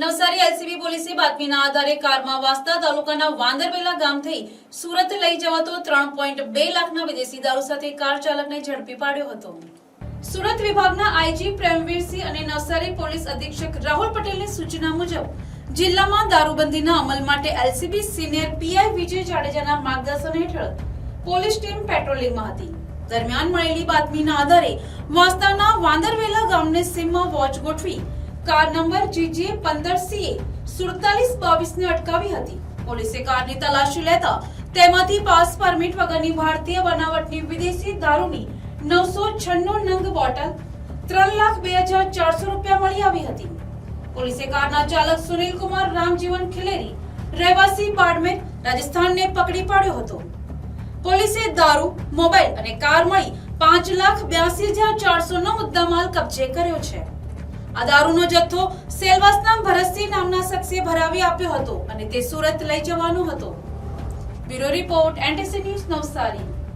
Navsari LCB પોલીસે બાતમીના આધારે કારમાં વાસ્તા તાલુકાના વાંદરવેલા ગામથી સુરત લઈ જવાતો ત્રણ પોઈન્ટ બે લાખના વિદેશી દારૂ સાથે કાર ચાલકને ઝડપી પાડ્યો હતો. સુરત વિભાગના આઈજી પ્રેમવીરસિંહ અને નવસારી પોલીસ અધિક્ષક રાહુલ પટેલની સૂચના મુજબ જિલ્લામાં દારૂબંધીના અમલ માટે એલસીબી સિનિયર પીઆઈ વિજય જાડેજાના માર્ગદર્શન હેઠળ પોલીસ ટીમ પેટ્રોલિંગમાં હતી. દરમિયાન મળેલી બાતમીના આધારે વાસ્તાના વાંદરવેલા ગામને સીમમાં વોચ ગોઠવી કાર નંબર જીજે પંદર સીએ સુડતાલીસ બાવીસ ને અટકાવી હતી. પોલીસે કારની તલાશી લેતા તેમાંથી પાસ પરમિટ વગરની ભારતીય બનાવટની વિદેશી દારૂની નવસો છન્નું નંગ બોટલ ત્રણ લાખ બે હજાર ચારસો રૂપિયા મળી આવી હતી. પોલીસે કારના ચાલક સુનિલ કુમાર રામજીવન ખિલેરી રહેવાસી બાડમેર રાજસ્થાનને પકડી પાડ્યો હતો. પોલીસે દારૂ, મોબાઈલ અને કાર મળી પાંચ લાખ બ્યાસી હજાર ચારસો નો મુદ્દામાલ કબજે કર્યો છે. આ દારૂનો જથ્થો સેલવાસના ભરતસિંહ નામના શખ્સે ભરાવી આપ્યો હતો અને તે સુરત લઈ જવાનો હતો. Bureau report NTC news Navsari.